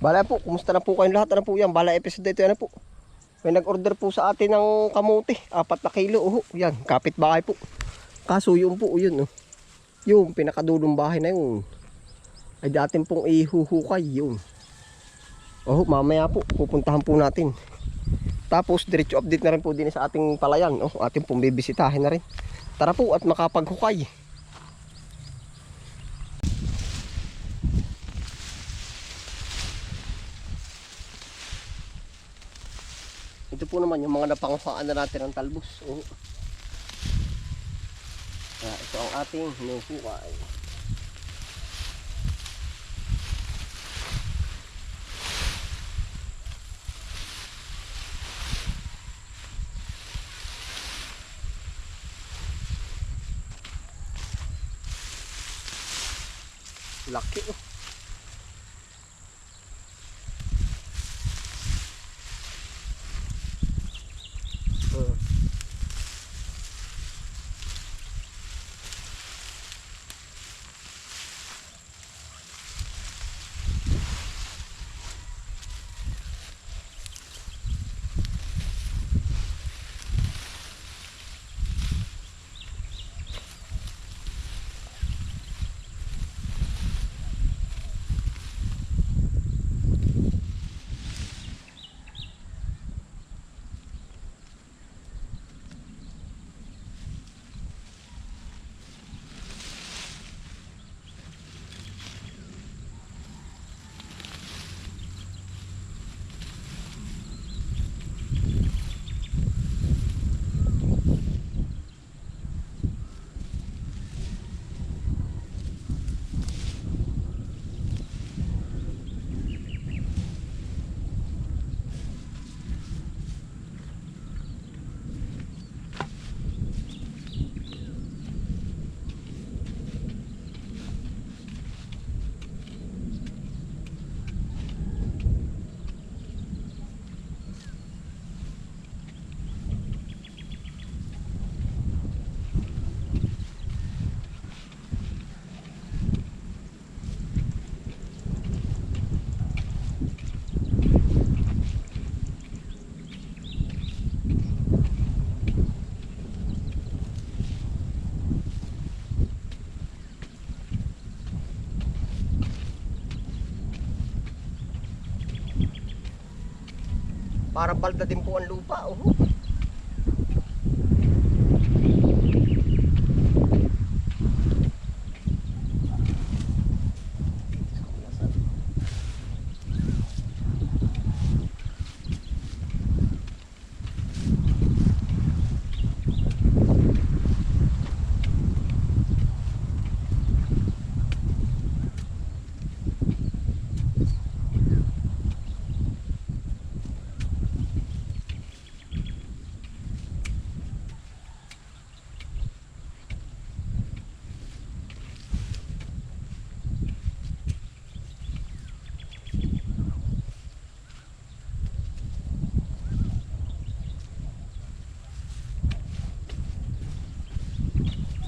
Bala po, kumusta na po kayong lahat? Ano po yan? Bala episode ito ano po. May nag-order po sa atin ng kamote. Apat na kilo. Oh, yan, kapit bahay po. Kaso yun po, yun. Oh. Yung pinakadulong bahay na yun. Ay dating pong ihuhukay yun. Oh, mamaya po, pupuntahan po natin. Tapos, diretso update na rin po din sa ating palayan. Oh, ating pong bibisitahin na rin. Tara po at makapaghukay. Ito po naman yung mga napanguhaan na natin ng talbos. Oh. Ah, ito ang ating hinuhukay. Laki oh. Para balda din po ang lupa. Oh.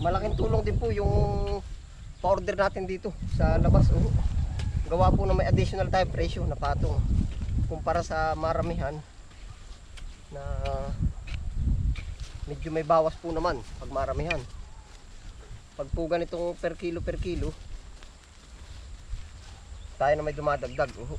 Malaking tulong din po yung pa-order natin dito sa labas. Oh. Gawa po na may additional tayo presyo na patong kumpara sa maramihan na medyo may bawas po naman pag maramihan. Pag po ganitong per kilo per kilo tayo na may dumadagdag. Oh.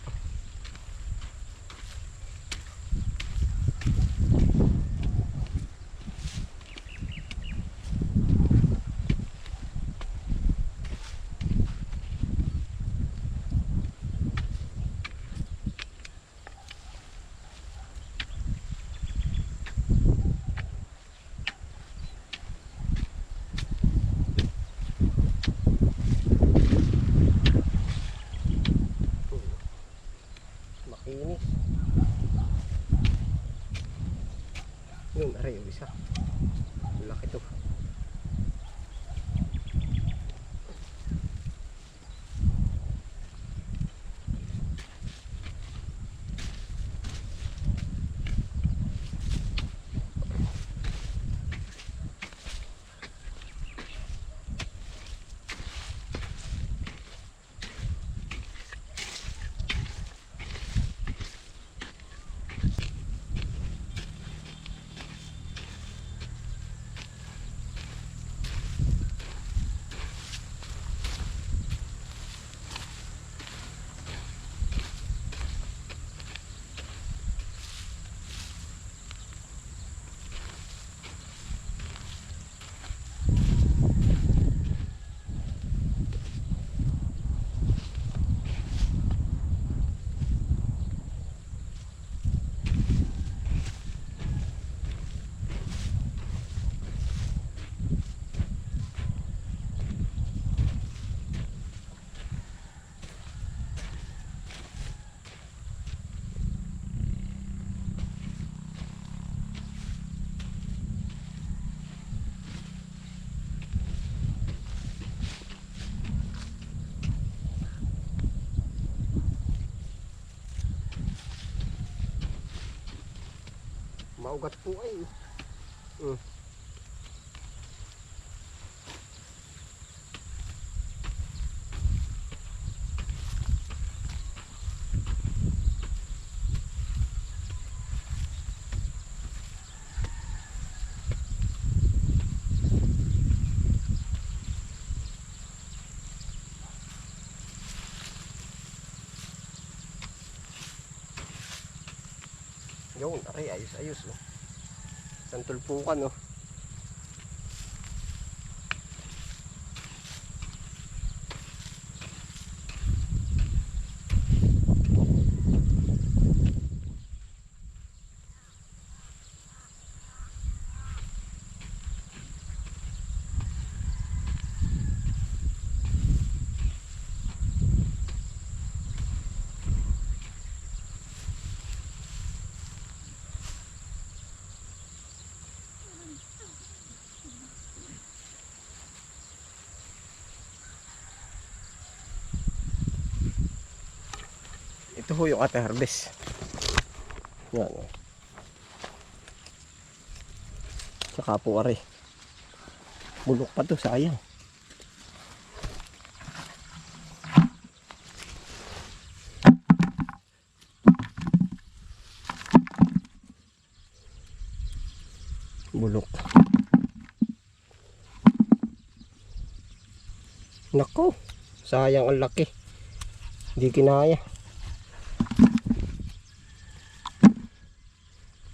Kaugat po ay. Mm. Yun, aray, ayos, ayos. Oh. Santol po ka, Ito ho yung ate harvest. Yan. Saka po are. Bulok pa to, sayang. Bulok. Nako, sayang ang laki. Hindi kinaya.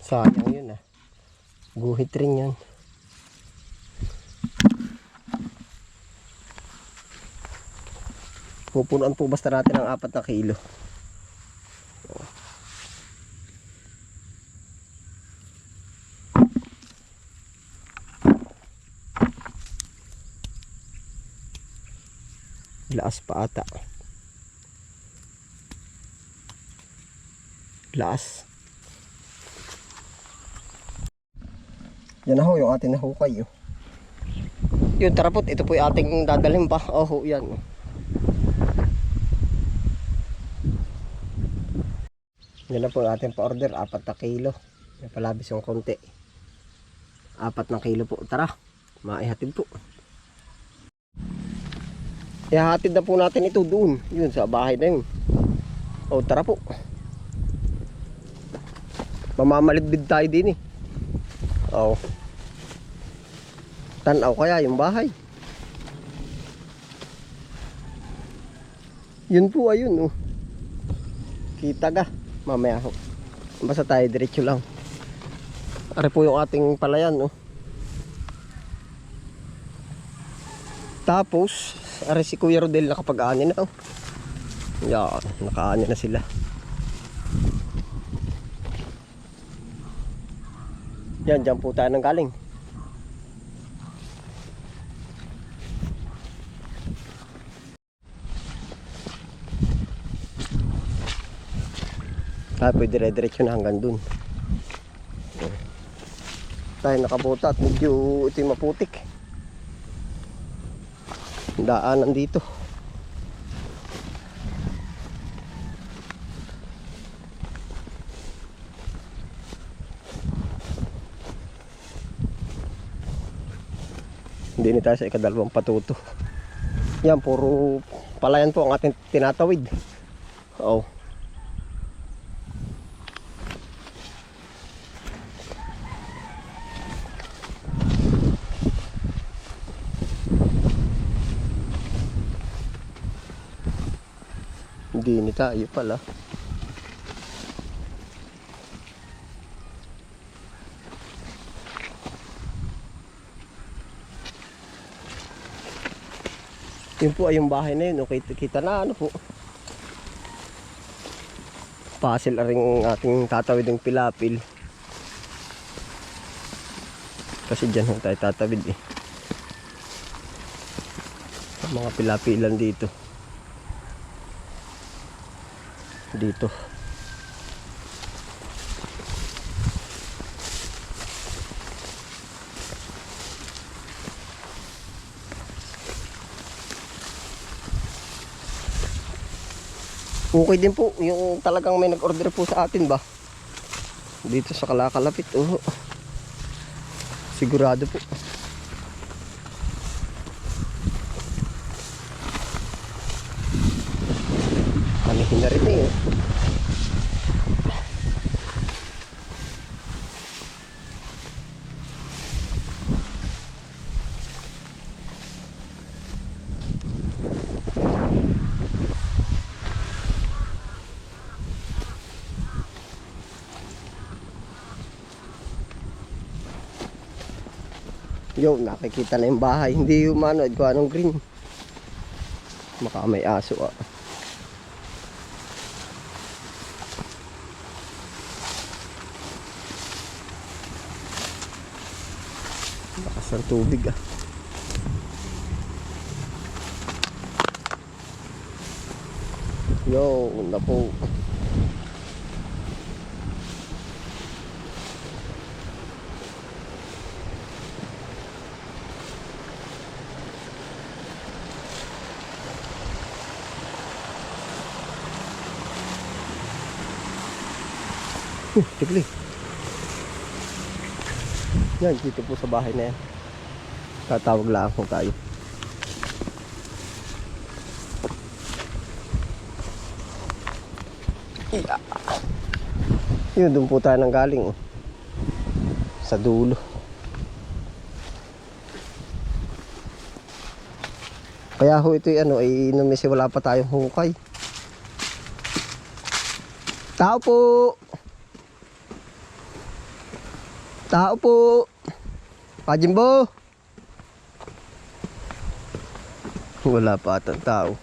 Sayang yun ah. Guhit rin yan. Pupunuan po basta natin ng apat na kilo. Laas pa ata. Laas. Yan na ho, yung ating nahukay. Oh. Yun, tara ito po yung ating dadalhin pa. Oh, yan. Yan na po yung ating pa-order, apat na kilo. May palabis yung konti. Apat na kilo po. Tara, maihatid po. Ihahatid na po natin ito doon. Yun, sa bahay na yun. O, tara po. Mamamalitbid tayo din eh. Oo. Tanaw kaya yung bahay. Yun po ayun oh. Kita ga. Mamaya ho. Basta tayo diretso lang. Ari po yung ating palayan oh. Tapos, ari si Kuya Rodel nakapag-ani na oh. Yan, nakaani na sila. Yan, dyan po tayo nang galing. Pwede dire-diretso na hanggang dun. Tayo nakabuta at medyo ito yung maputik. Daanan dito. Hindi ni tayo sa ikadalawang patuto. Yan, puro palayan po ang ating tinatawid. Oo. Hindi tayo pala. Yun po ay yung bahay na yun. Okay, kita na ano po. Pasil na rin ang ating tatawid ng pilapil. Kasi dyan tayo tatawid eh. Mga pilapilan dito. Dito. Okay din po, yung talagang may nag-order po sa atin ba? dito sa kalakalapit. Oh. Sigurado po. Panihin na rin eh. Yo, nakikita na yung bahay. Hindi manood ko anong green. Maka may aso ah. Lakas ng tubig ah. Yo, na po. Huh, tikli. Yan, dito po sa bahay na yan. Tatawag lang po tayo. Yeah. Yun, doon po tayo nang galing. oh. Sa dulo. Kaya ho ito ano, ay numisi wala pa tayong hukay. Tao po! Tao po! Pajimbo! Wala pa atang tao.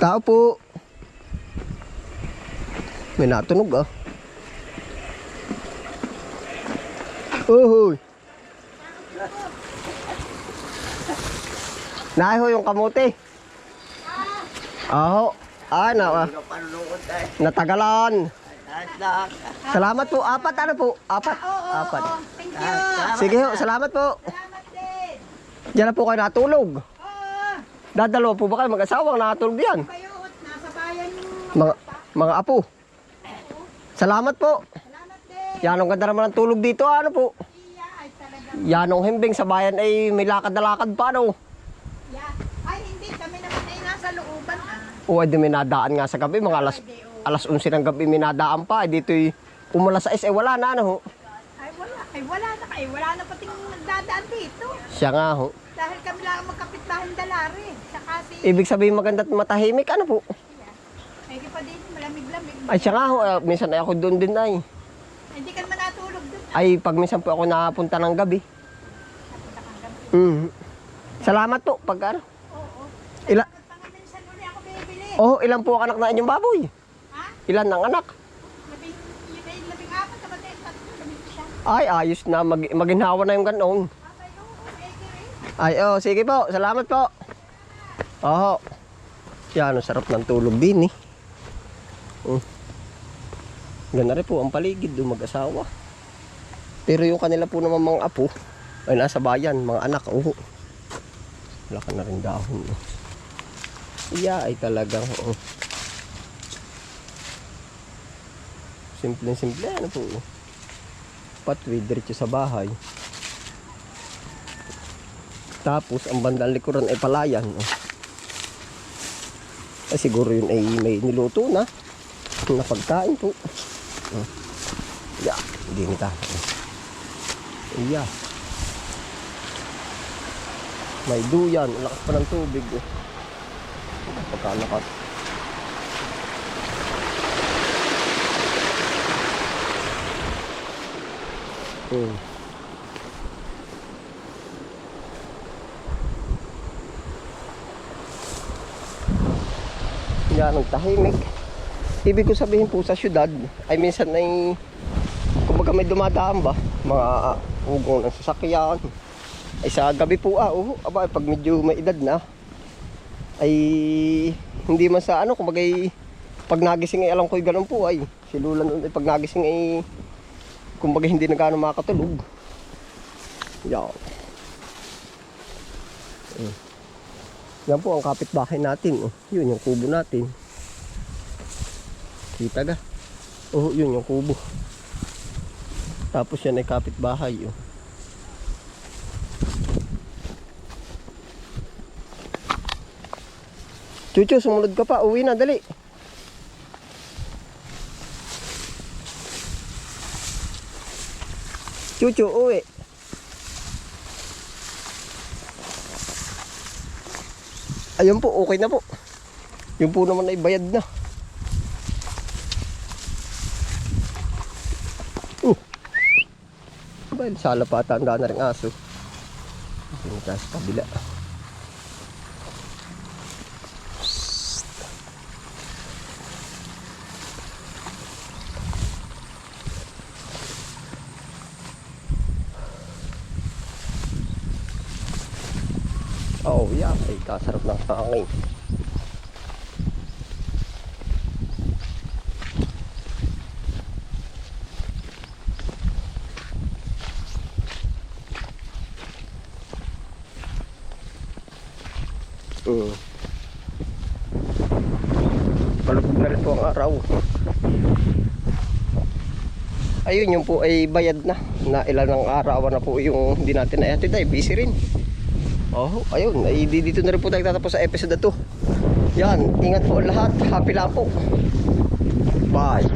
Tao po! May natunog ah. Uhoy! Naay ho yung kamote. Aho. Ah, na, ah, tayo. natagalan. Salamat po. Apat ano po? Apat. Apat. Thank you. Sige ho, salamat po. Salamat din. Diyan na po kayo natulog. Oo. Dadalawa po ba kayo mag-asawang nakatulog diyan? Kayo, nasa bayan Mga, mga apo. Salamat po. Salamat din. Yan ang ganda naman ng tulog dito. Ano po? Iya, ay talagang Yan ang himbing sa bayan ay may lakad na lakad pa ano. iya. Ay, hindi. Kami naman ay nasa looban. Ah. O ay di may nadaan nga sa gabi. Mga alas, alas 11 ng gabi may nadaan pa. Ay dito'y umula sa eh wala na ano ho. Ay, wala. Ay, wala na. Ay, wala na pating nagdadaan dito. Siya nga ho. Dahil kami lang ang magkapitbahay dalari. Saka si... Ibig sabihin maganda at matahimik ano po. Ay, pa din. Malamig-lamig. Ay siya nga ho. ah, minsan ay ako doon din ay. Hindi ka naman natulog dun. Ay pag minsan po ako napunta ng gabi. Napunta kang gabi. Mhm. Salamat po pag ano. Oo. Ila Salamat pa nga minsan uli ako bibili. Oh, ilan po ang anak na inyong baboy? Ilan ang anak? Labing, ay labing apat. Kapatid, tatlo, labing. Ay, ayos na. Mag maginhawa na yung ganong. Ay, oh, sige po. Salamat po. Oo. Yan, ang sarap ng tulog din eh. Mm. Ganda rin po ang paligid doon mag-asawa. Pero yung kanila po naman mga apo, ay nasa bayan, mga anak, oo. Wala ka na rin dahon. Oh. Iya, ay talagang, oo. Simple-simple, ano po. Patwi, diretso sa bahay. Tapos, ang bandang likuran ay palayan. Oh. Ay, siguro yun ay may niluto na. Na pagkain po. Oh. Yeah, hindi nita. Oh. Yeah. May duyan. Lakas pa ng tubig. Oh. Pagkalakas. Hmm. Yan ang tahimik. Ibig ko sabihin po sa syudad, ay minsan ay kumbaga may dumadaan ba, mga ugong ng sasakyan. Ay sa gabi po ah, oo, aba, pag medyo may edad na, ay hindi man sa ano, kumbaga ay, pag nagising ay alam ko ganun po ay, si Lula noon ay pag nagising ay, kumbaga hindi na gano'ng makatulog. Yan. Mm. Yan po ang kapitbahay natin. Oh. Yun yung kubo natin. Kita ga. Oh, yun yung kubo. Tapos yan ay kapitbahay. Oh. Chucho, sumunod ka pa. Uwi na, dali. Chucho, uwi. Ayun po, okay na po. Yung po naman ay bayad na. Uh. Dahil sa lapata, ang na rin aso. Pinita sa kabila. Psst. Oh, yeah. Ay, kasarap ng hangin. Mm. Malubog na rin po ang araw. Ayun, yung po ay bayad na. Na ilan ng araw na po yung hindi natin na ay busy rin. Oh, ayun, ay di- dito na rin po tayo tatapos sa episode na to. Yan, ingat po lahat. Happy lang po. Bye.